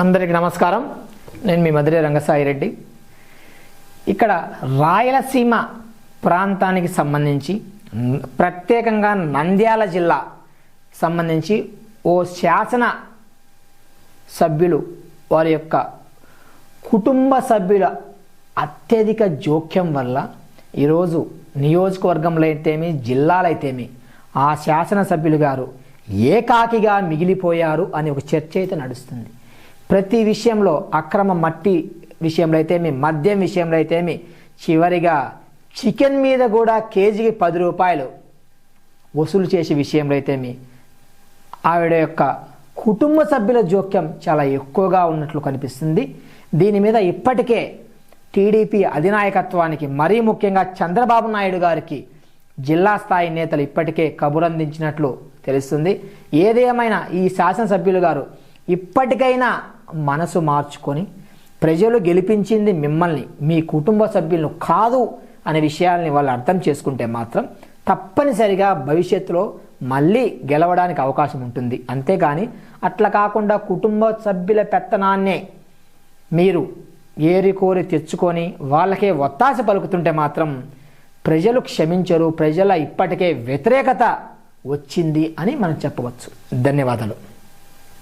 అందరికీ నమస్కారం. నేను మీ మధురే రంగసాయి రెడ్డి. ఇక్కడ రాయలసీమ ప్రాంతానికి సంబంధించి ప్రత్యేకంగా నంద్యాల జిల్లా సంబంధించి ఓ శాసన సభ్యులు వారి యొక్క కుటుంబ సభ్యుల అత్యధిక జోక్యం వల్ల ఈరోజు నియోజకవర్గంలో అయితేమి జిల్లాలైతేమి ఆ శాసనసభ్యులు గారు ఏకాకిగా మిగిలిపోయారు అని ఒక చర్చ అయితే నడుస్తుంది. ప్రతి విషయంలో అక్రమ మట్టి విషయంలో అయితేమి మద్యం విషయంలో అయితేమి చివరిగా చికెన్ మీద కూడా కేజీకి పది రూపాయలు వసూలు చేసే విషయంలో అయితేమి ఆవిడ యొక్క కుటుంబ సభ్యుల జోక్యం చాలా ఎక్కువగా ఉన్నట్లు కనిపిస్తుంది. దీని మీద ఇప్పటికే టీడీపీ అధినాయకత్వానికి మరీ ముఖ్యంగా చంద్రబాబు నాయుడు గారికి జిల్లా స్థాయి నేతలు ఇప్పటికే కబురందించినట్లు తెలుస్తుంది. ఏదేమైనా ఈ శాసనసభ్యులు గారు ఇప్పటికైనా మనసు మార్చుకొని ప్రజలు గెలిపించింది మిమ్మల్ని మీ కుటుంబ సభ్యులను కాదు అనే విషయాల్ని వాళ్ళు అర్థం చేసుకుంటే మాత్రం తప్పనిసరిగా భవిష్యత్తులో మళ్ళీ గెలవడానికి అవకాశం ఉంటుంది. అంతేగాని అట్లా కాకుండా కుటుంబ సభ్యుల పెత్తనాన్నే మీరు ఏరి కోరి తెచ్చుకొని వాళ్ళకే ఒత్తాస పలుకుతుంటే మాత్రం ప్రజలు క్షమించరు ప్రజల ఇప్పటికే వ్యతిరేకత వచ్చింది అని మనం చెప్పవచ్చు. ధన్యవాదాలు.